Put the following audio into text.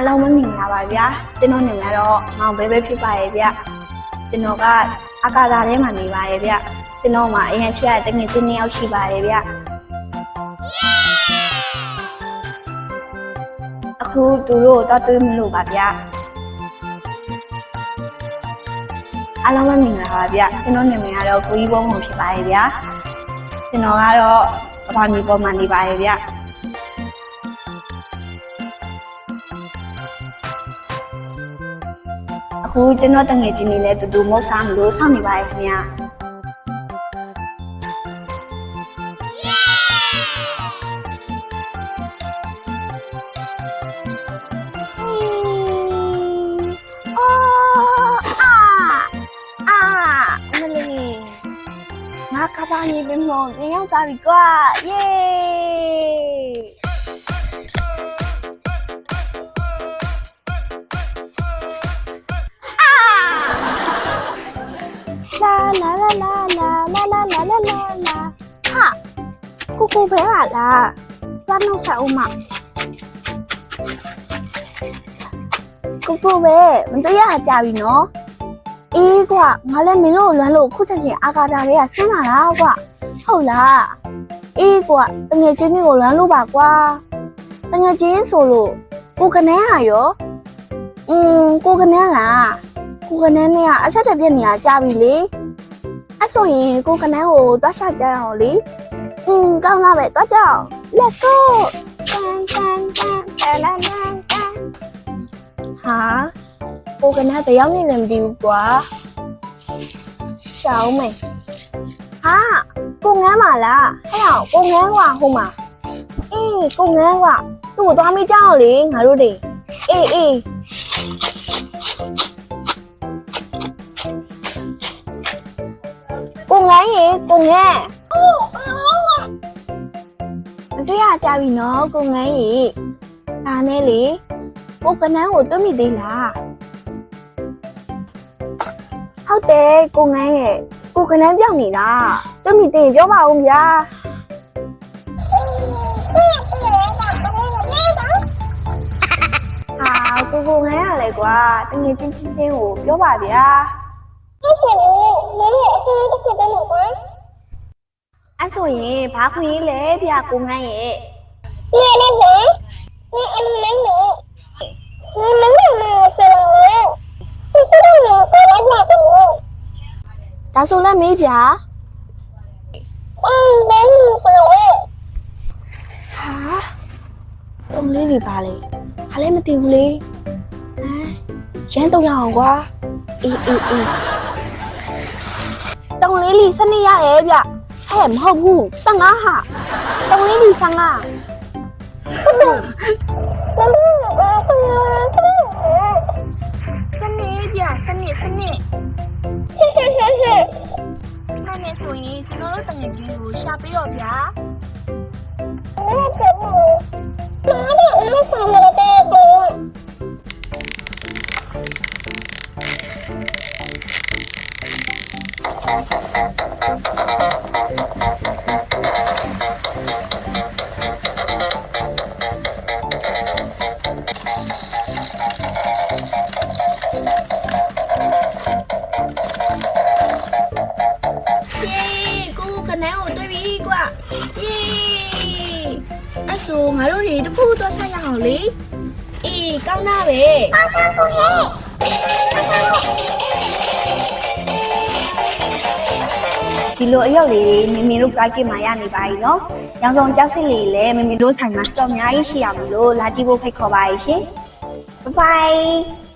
အားလုံးမင်္ဂလာပါဗျာကျွန်တော်နာမည်ကတော့မောင်ဘဲဘဲဖြစ်ပါရဲ့ဗျကျွန်တော်ကအကာသာထဲမှာနေပါရဲ့ဗျကျွန်တော်မှာအရင်ချစ်ရတဲ့ငွေချင်းနှစ်ယောက်ရှိပါရဲ့ဗျအခုသူတို့တော့တွေးမလို့ပါဗျအားလုံးမင်္ဂလာပါဗျကျွန်တော်နာမည်ကတော့ကိုကြီးဘုံဘုံဖြစ်ပါရဲ့ဗျကျွန်တော်ကတော့ကဘာမြေပေါ်မှာနေပါရဲ့ဗျ အခုကျွန်တော်တငယ်ချင်းတွေလည်းတူတူမဟုတ်စားမလို့စောင့်နေပါရဲ့ခင်ဗျာအာမလေးငါကဘာနေပြီမို့ညရောက်သွားပြီကွာယေး ကိုကိုပဲပါလားဘာလို့ဆက်ဦးမကိုကိုပဲမတရားကြပြီနော်အေးကွာငါလည်းမင်းတို့လွမ်းလို့ခုချက်ချင်းအာကာတာတွေကဆင်းလာတာကွာဟုတ်လားအေးကွာတငယ်ချင်းတွေကိုလွမ်းလို့ပါကွာတငယ်ချင်းဆိုလို့ကိုကနေဟာရောอืมကိုကနေလားကိုကနေနဲ့ကအဆက်တက်ပြက်နေရကြပြီလေအဲ့ဆိုရင်ကိုကနန်းကိုတွားချကြအောင်လေ။ Ừ, con nào vậy có trò. Let's go. Tan, tan, tan, tan, tan, tan, tan. Hả? Cô cần hai phải giống như làm điều quá. Sao mày? Hả? Cô nghe mà là. Hay không? cô nghe qua không mà? Ừ, cô nghe qua. Tôi của tôi không biết cho liền, hả đi. Ê, ê. Cô nghe gì? Cô nghe. တို့တွေ။အေးအေးကိုငန်းရေကိုငန်းမတွေ့ရကြပြီနော်ကိုငန်းရေဒါနဲ့လေကိုကနန်းကိုတွေ့မိသေးလားဟုတ်တယ်ကိုငန်းရေကိုကနန်းပြောင်းနေတာတွေ့မိသေးရင်ပြောပါဦးဗျာဟာကိုကိုငန်းရလဲကွာတငယ်ချင်းချင်းချင်းကိုပြောပါဗျာအဲ့ ဆိုရင်ဘာခွင့်လဲဗျာကိုငန်းရဲ့ဒါဆိုလည်းမေးဗျာဟာတုံးလေးတွေပါလေဘာလဲမသိဘူးလေဟမ်ရမ်းတော့ရအောင်ကွာအေးအေးအေးတုံးလေးလီစနေရတယ်ဗျ ဟဲ့မဟုတ်ဘူး15ဟာတုံးလေးလီ15စနေဗျစနေစနေနာနေဆိုရင်ကျွန်တော်တို့တငယ်ချင်းကိုရှာပေးတော့ဗျာเပြီကွာเย้အဲ့ဆိုငါတို့တွေတစ်ခုတော့ဆက်ရအောင်လေအေးကောင်းတာပဲအားစားဆိုရဲ့ဒီလိုအရောက်လေးတွေမမီတို့ private မှာရနေပါ යි နော်။ရောင်စုံကြောက်စစ်လေးလည်းမမီတို့ထိုင်မှာ store အများကြီးရှိရမလို့လာကြည့်ဖို့ဖိတ်ခေါ်ပါရရှင်။ Bye bye